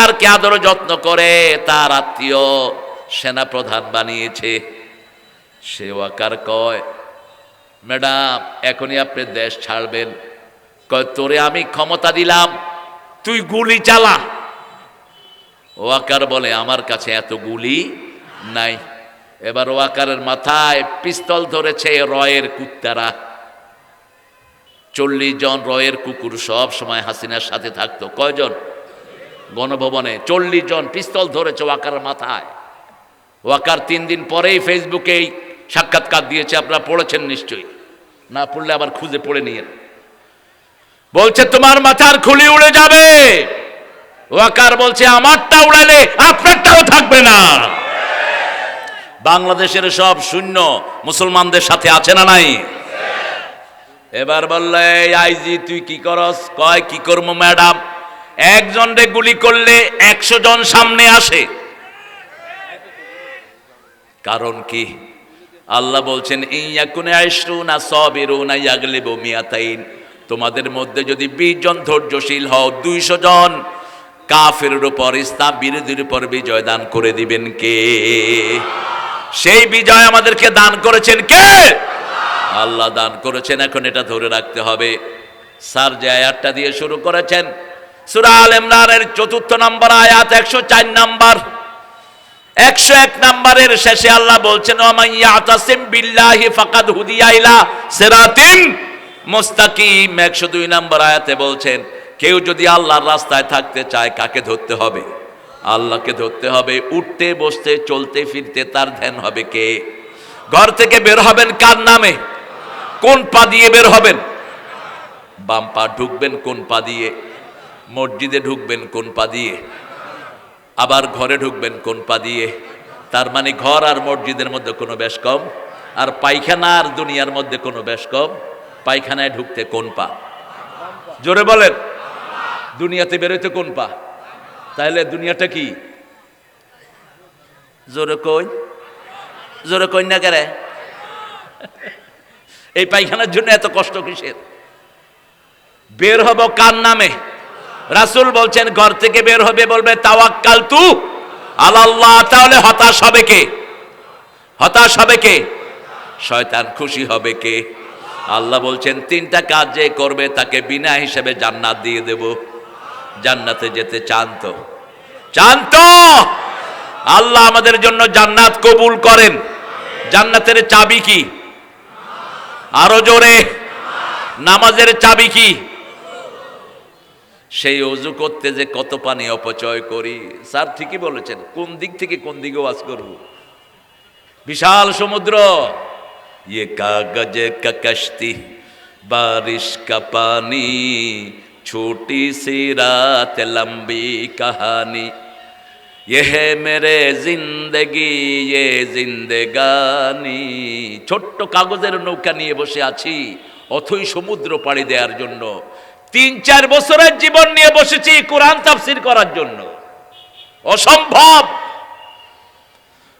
ওয়াকারকে আদর যত্ন করে? তার আত্মীয় সেনা প্রধান বানিয়েছে। সে ওয়াকার কয়, ম্যাডাম, এখনই আপনি দেশ ছাড়বেন। কয়, তোরে আমি ক্ষমতা দিলাম, তুই গুলি চালা। ওয়াকার বলে, আমার কাছে এত গুলি নাই। এবার ওয়াকারের মাথায় পিস্তল ধরেছে রয়ের কুত্তারা। চল্লিশ জন রয়ের কুকুর সব সময় হাসিনার সাথে থাকতো। কয়জন? গণভবনে চল্লিশ জন পিস্তল ধরেছে ওয়াকার মাথায়। ওয়াকার তিন দিন পরেই ফেসবুকেই সাক্ষাৎকার দিয়েছে, আপনারা পড়েছেন নিশ্চয়ই। না পড়লে আবার খুঁজে পড়ে নিয়ে বলছে, তোমার মাথার খুলি উড়ে যাবে। ওয়াকার বলছে, আমারটা উড়ালে আপনারটাও থাকবে না। বাংলাদেশের সব শূন্য মুসলমানদের সাথে আছে না নাই? এবার বললে আইজি, তুই কি করস? কয়, কি করব, ম্যাডাম? একজন রে গুলি করলে একশো জন সামনে আসে। কারণ কি? আল্লাহ বলছেন তোমাদের মধ্যে যদি বিশ জন ধৈর্যশীল হও, দুইশো জন কাফের উপর, ইসলাম বিরোধীর উপর বিজয় দান করে দিবেন কে? সেই বিজয় আমাদেরকে দান করেছেন কে? আল্লাহ দান করেছেন, এখন এটা ধরে রাখতে হবে। স্যার যে আয়াতটা দিয়ে শুরু করেছেন সুরা আল ইমরানের চতুর্থ নম্বর আয়াত, একশো চার নম্বর। একশো এক নম্বরের শেষে আল্লাহ বলছেন ওমাইয়া আতাসিম বিল্লাহি ফাকাদ হুদিয়া ইলা সিরাতিন মুস্তাকিম। একশো দুই নম্বর আয়াতে বলছেন, কেউ যদি আল্লাহর রাস্তায় থাকতে চায়, কাকে ধরতে হবে? আল্লাহকে ধরতে হবে, উঠতে, বসতে, চলতে, ফিরতে, তার ধ্যান হবে কে? ঘর থেকে বের হবেন কার নামে? কোন পা দিয়ে বের হবেন? বাম পা ঢুকবেন কোন পা দিয়ে? মসজিদে ঢুকবেন কোন পা দিয়ে? আবার ঘরে ঢুকবেন কোন পা দিয়ে? তার মানে ঘর আর মসজিদের মধ্যে কোনো বেশ কম? আর পায়খানা আর দুনিয়ার মধ্যে কোনো বেশ কম? পায়খানায় ঢুকতে কোন পা? জোরে বলেন। দুনিয়াতে বেরোইতে কোন পা? তাহলে দুনিয়াটা কি? জোরে কই? জোরে কই না কেরে? এই পায়খানার জন্য এত কষ্ট কিসের? বের হব কার নামে? রাসুল বলছেন, ঘর থেকে বের হবে বলবে, তাওয়াক্কাল তু আল্লাহ তাহলে হতাশ হবে কে? হতাশ হবে কে? শয়তান খুশি হবে কে? আল্লাহ বলছেন, তিনটা কাজ যে করবে, তাকে বিনা হিসেবে জান্নাত দিয়ে দেব। জান্নাতে যেতে চান তো? চান তো! আল্লাহ আমাদের জন্য জান্নাত কবুল করেন। জান্নাতের চাবি কি? আরও জোরে। নামাজের চাবি কি? সেই অজু করতে যে কত পানি অপচয় করি স্যার ঠিকই বলেছেন কোন দিক থেকে কোন দিকে ওয়াজ করব বিশাল সমুদ্র ये कागज का कश्ती बारिश का पानी छोटी सी रात लंबी कहानी ये है मेरे जिंदगी ये जिंदगानी ছোট্ট কাগজের নৌকা নিয়ে বসে আছি অথই সমুদ্র পাড়ি দেওয়ার জন্য তিন, চার বছরের জীবন নিয়ে বসেছি কোরআন তাফসির করার জন্য। অসম্ভব।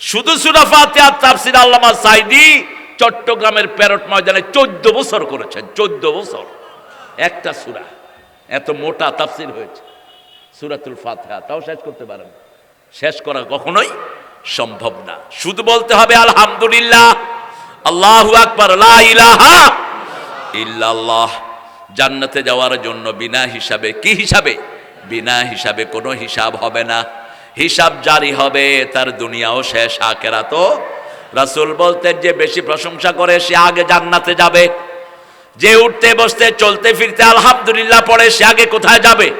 শুধু সুরাফাতে আর তাফসির আল্লামা সাইদি চট্টগ্রামের প্যারট ময়দানে চোদ্দ বছর করেছেন, চোদ্দ বছর। একটা সুরা, এত মোটা তাফসির হয়েছে। সুরাতুল ফাতিহা, তাও শেষ করতে পারেন। শেষ করা কখনোই সম্ভব না। শুধু বলতে হবে, আলহামদুলিল্লাহ, আল্লাহু আকবার, লা ইলাহা ইল্লাল্লাহ। জান্নাতে যাওয়ার জন্য বিনা হিসাবে, কি হিসাবে? বিনা হিসাবে কোনো হিসাব হবে না। হিসাব জারি হবে, তার দুনিয়াও শেষ আকেরা তো রাসুল বলতেন, যে বেশি প্রশংসা করে সে আগে জান্নাতে যাবে। যে উঠতে বসতে চলতে ফিরতে আলহামদুলিল্লাহ পড়ে, সে আগে কোথায় যাবে?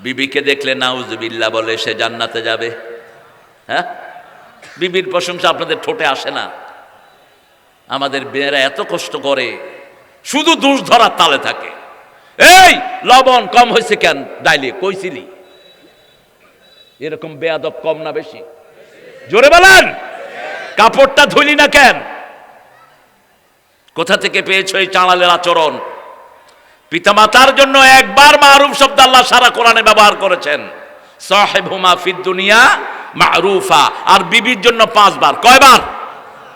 বিবিকে দেখলে নাউজুবিল্লাহ বলে, সে জান্নাতে যাবে। হ্যাঁ? বিবির প্রশংসা আপনাদের ঠোঁটে আসে না। আমাদের মেয়েরা এত কষ্ট করে। শুধু দোষ ধরার তালে থাকে। এই, লবণ কম হয়েছে কেন? ডাইলে, কইছিলি। এরকম বেয়াদব কম না বেশি। জোরে বলেন। কাপড়টা ধুলি না কেন? কোথা থেকে পেয়েছ এই চাঁড়ালের আচরণ? পিতামাতার জন্য একবার মারুফ শব্দ আল্লাহ সারা কোরআনে ব্যবহার করেছেন। সাহেব হুমা ফিদ দুনিয়া মারুফা। আর বিবির জন্য পাঁচবার। কয়বার?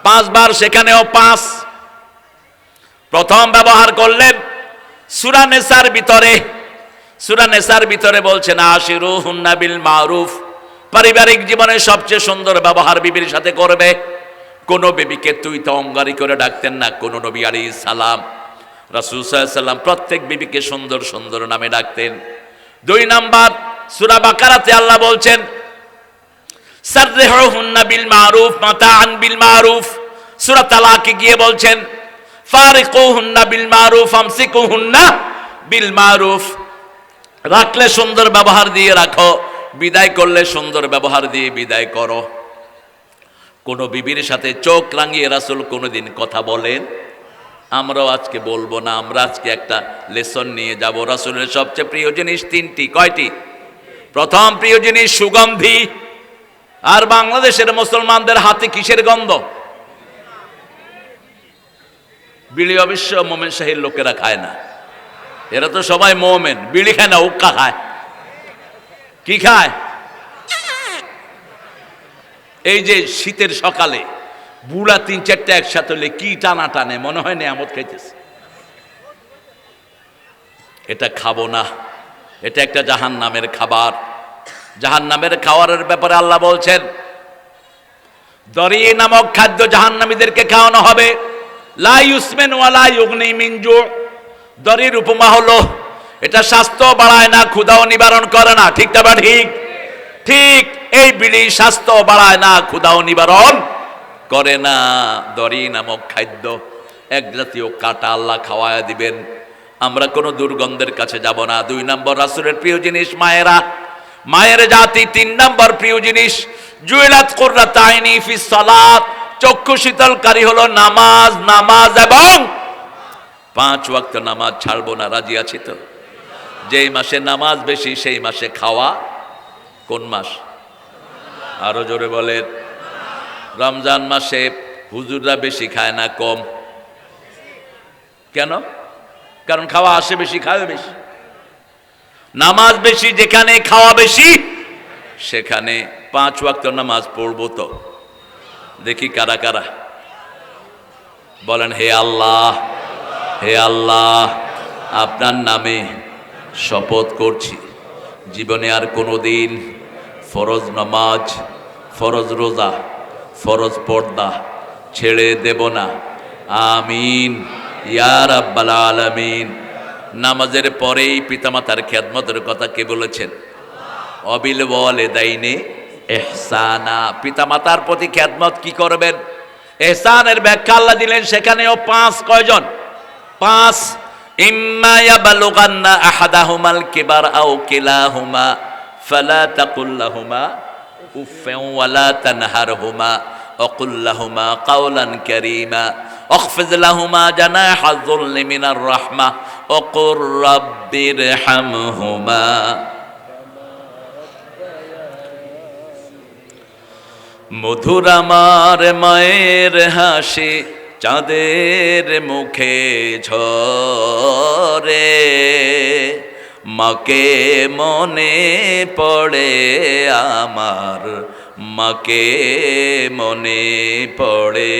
পাঁচবার, সেখানেও পাঁচ। প্রথম ব্যবহার করলেন সুরানেসার ভিতরে। সুরা নেসার ভিতরে বলছেন আশিরু হুন্নাবিল মারুফ। পারিবারিক জীবনে সবচেয়ে সুন্দর ব্যবহার বিবির সাথে করবে। কোন বিবিকে তুই তো অঙ্গারি করে ডাকতেন না, কোন নবী আলী সালাম। রাসুল সাল্লাম প্রত্যেক বিবিকে সুন্দর সুন্দর নামে ডাকতেন। দুই নাম্বার, সুরা বাকারাতে আল্লাহ বলছেন, সাররিহুন্না বিল মারুফ, মাতাআন বিল মারুফ। সূরা তালাকে গিয়ে বলছেন বিল মারুফ, আমসিকুহুন্না বিল মারুফ। রাখলে সুন্দর ব্যবহার দিয়ে রাখো, বিদায় করলে সুন্দর ব্যবহার দিয়ে বিদায় করো। কোন বিবির সাথে চোখ রাঙিয়ে রাসুল কোনোদিন কথা বলেন? আমরাও আজকে বলব না, আমরা আজকে একটা লেসন নিয়ে যাব। রাসুলের সবচেয়ে প্রিয় জিনিস তিনটি, কয়টি? প্রথম প্রিয় জিনিস সুগন্ধি। আর বাংলাদেশের মুসলমানদের হাতে কিসের গন্ধ? বিড়ি অবশ্য মোমেন শাহীর লোকেরা খায় না। এরা তো সবাই মোমেন বিড়ি খায় না, উক্কা খায়। কি খায়? এই যে শীতের সকালে বুড়া তিন চারটা একসাথে হলে কি টানা টানে, মনে হয় নিয়ামত খাইতেছে। এটা খাব না, এটা একটা জাহান নামের খাবার। জাহান নামের খাওয়ারের ব্যাপারে আল্লাহ বলছেন, দরি নামক খাদ্য জাহান্নামীদেরকে খাওয়ানো হবে। লা ইউসমেন ওয়ালা ইউগনি মিনজু দরির উপমা হলো, এটা স্বাস্থ্য বাড়ায় না ক্ষুধাও নিবারণ করে না। ঠিক বা ঠিক? ঠিক, এই বিড়ি স্বাস্থ্য বাড়ায় না ক্ষুধাও নিবারণ করে না। দরি নামক খাদ্য এক জাতীয় কাটা আল্লাহ খাওয়ায় দিবেন। আমরা কোনো দুর্গন্ধের কাছে যাব না। দুই নম্বর রাসুলের প্রিয় জিনিস মায়েরা। মায়ের জাতি তিন নম্বর প্রিয় জিনিস জুয়েলাত কুররা তাইনি ফি সালাত। চক্ষু শীতলকারী হলো নামাজ নামাজ এবং পাঁচ ওয়াক্ত নামাজ ছাড়বো না, রাজি আছি তো? যেই মাসে নামাজ বেশি, সেই মাসে খাওয়া কোন মাস? আরও জোরে বলে রমজান মাসে হুজুররা বেশি খায় না, কম? কেন? কারণ খাওয়া আসে বেশি খাওয়া বেশি। নামাজ বেশি, যেখানে খাওয়া বেশি, সেখানে পাঁচ ওয়াক্ত নামাজ পড়ব তো? দেখি কারা কারা। বলেন, হে আল্লাহ হে আল্লাহ, আপনার নামে শপথ করছি। জীবনে আর কোনো দিন ফরজ নামাজ, ফরজ রোজা, ফরজ পর্দা ছেড়ে দেব না। আমিন। ইয়ার আব্বাল আলামিন। নামাজের পরেই পিতামাতার খেদমতের কথা কে বলেছেন? অবিল বলে দাইনে এহসানা পিতামাতার প্রতি খেদমত কি করবেন এহসানের ব্যাখ্যা আল্লাহ দিলেন সেখানেও পাঁচ কয়জন পাঁচ ইম্মা ইয়াবালুগান্না আহাদাহুমাল কিবার আও কিলাহুমা ফালা তাকুল্লাহুমা উফফান ওয়ালা তানহারহুমা وقل لهما قولا كريما واخفض لهما جناح الذل من الرحمة وقل رب ارحمهما মধুর আমার মায়ের হাসি চাঁদের মুখে ঝরে। মাকে মনে পড়ে আমার, মাকে মনে পড়ে।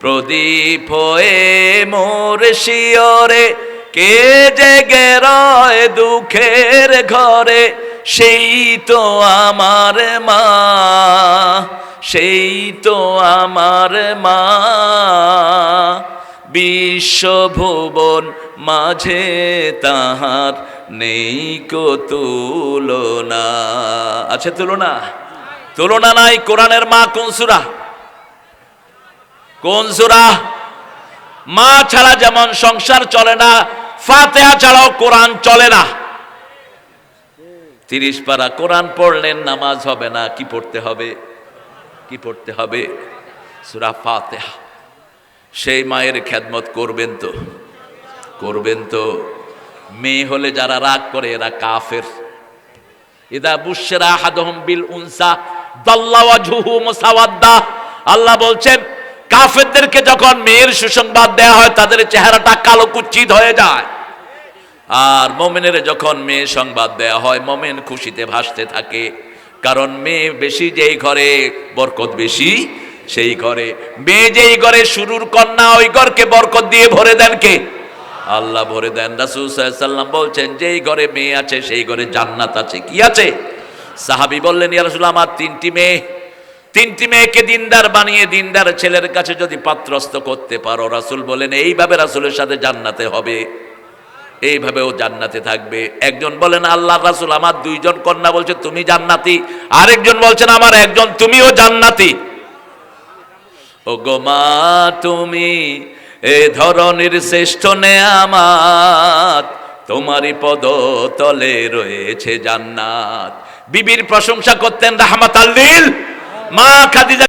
প্রদীপ হয়ে মোর শিয়রে, কে জেগে রয় দুঃখের ঘরে। সেই তো আমার মা, সেই তো আমার মা। বিশ্বভুবন মাঝে তাহার নেই কো তুলনা। আছে তুলনা? তুলনা নাই, কোরআনের মা কোন সুরা? কোন সুরা? মা ছাড়া যেমন সংসার চলে না, ফাতেহা ছাড়াও কোরআন চলে না। তিরিশ পারা কোরআন পড়লেন, নামাজ হবে না, কি পড়তে হবে? কি পড়তে হবে? সুরা ফাতেহা। সেই মায়ের খেদমত করবেন তো? করবেন তো? মেয়ে হলে যারা রাগ করে, এরা কাফের। ইদা বুশরা হাদহম বিল উনসা দাল্লাওয়াজুহু মুসাওয়াদ্দা। আল্লাহ বলছেন, কাফেরদেরকে যখন মেয়ের সুসংবাদ দেয়া হয়, তাদের চেহারাটা কালো কুচ্ছিত হয়ে যায়। আর মোমেনের যখন মেয়ে সংবাদ দেয়া হয়, মোমেন খুশিতে ভাসতে থাকে। কারণ মেয়ে বেশি যেই ঘরে বরকত বেশি, সেই ঘরে। মেয়ে যেই ঘরে শুরুর কন্যা, ওই ঘরকে বরকত দিয়ে ভরে দেন কে? আল্লাহ ভরে দেন। রাসুল সাল্লাম বলছেন, যেই ঘরে মেয়ে আছে, সেই ঘরে জান্নাত আছে। কি আছে? সাহাবি বললেন, ইয়া রাসূল আমার তিনটি মেয়ে। তিনটি মেয়েকে দিনদার বানিয়ে, দিনদার ছেলের কাছে যদি পাত্রস্থ করতে পারো, রাসুল বলেন, এইভাবে রাসুলের সাথে জান্নাতে হবে। এইভাবে ও জান্নাতে থাকবে। একজন বলেন, আল্লাহ রাসূল, আমার দুইজন কন্যা বলছে, তুমি জান্নাতি। আরেকজন বলছেন, আমার একজন, তুমিও জান্নাতি। ও গো মা, তুমি এ ধরনের শ্রেষ্ঠ নেয়ামাত তোমারই পদ তলে রয়েছে জান্নাত। বিবির প্রশংসা করতেন রাহমাত আল্লিল মা খাদিজা